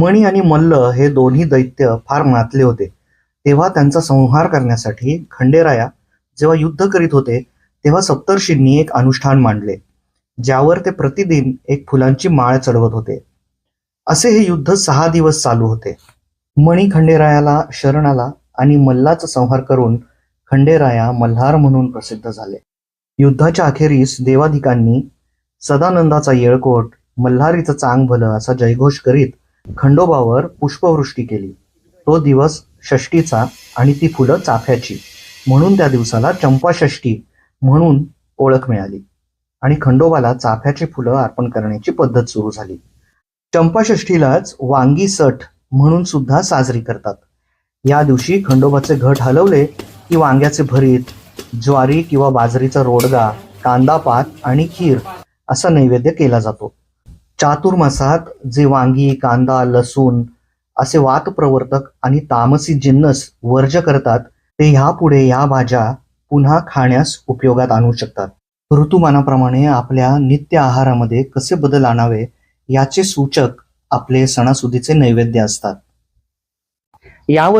मणी आणि मल्ल हे दोन्ही दैत्य फार मातले होते. तेव्हा त्यांचा संहार करण्यासाठी खंडेराया जेव्हा युद्ध करीत होते तेव्हा सप्तर्षींनी एक अनुष्ठान मांडले ज्यावर ते प्रतिदिन एक फुलांची माळ चढवत होते. असे हे युद्ध सहा दिवस चालू होते. मणी खंडेरायाला शरण आला आणि मल्लाचा संहार करून खंडेराया मल्हार म्हणून प्रसिद्ध झाले. युद्धाच्या अखेरीस देवाधिकांनी सदानंदाचा येळकोट मल्हारीचं चांग भलं असा जयघोष करीत खंडोबावर पुष्पवृष्टी केली. तो दिवस षष्टीचा आणि ती फुलं चाफ्याची. म्हणून त्या दिवसाला चंपाषष्ठी म्हणून ओळख मिळाली. आणि खंडोबाला चाफ्याची फुलं अर्पण करण्याची पद्धत सुरू झाली. चंपाषष्ठीलाच वांगी सठ म्हणून सुद्धा साजरी करतात. या दिवशी खंडोबाचे घट हलवले की वांग्याचे भरीत ज्वारी किंवा बाजरीचा रोडगा कांदा पात आणि खीर असा नैवेद्य केला जातो. चातुर्मासात जे वांगी कांदा लसूण असे वातप्रवर्तक आणि तामसी जिन्नस वर्ज करतात ते ह्यापुढे या भाज्या पुन्हा खाण्यास उपयोगात आणू शकतात. ऋतुमानाप्रमाणे आपल्या नित्य आहारामध्ये कसे बदल आणावे याचे सूचक आपले सणासुदीचे नैवेद्य असतात. यावर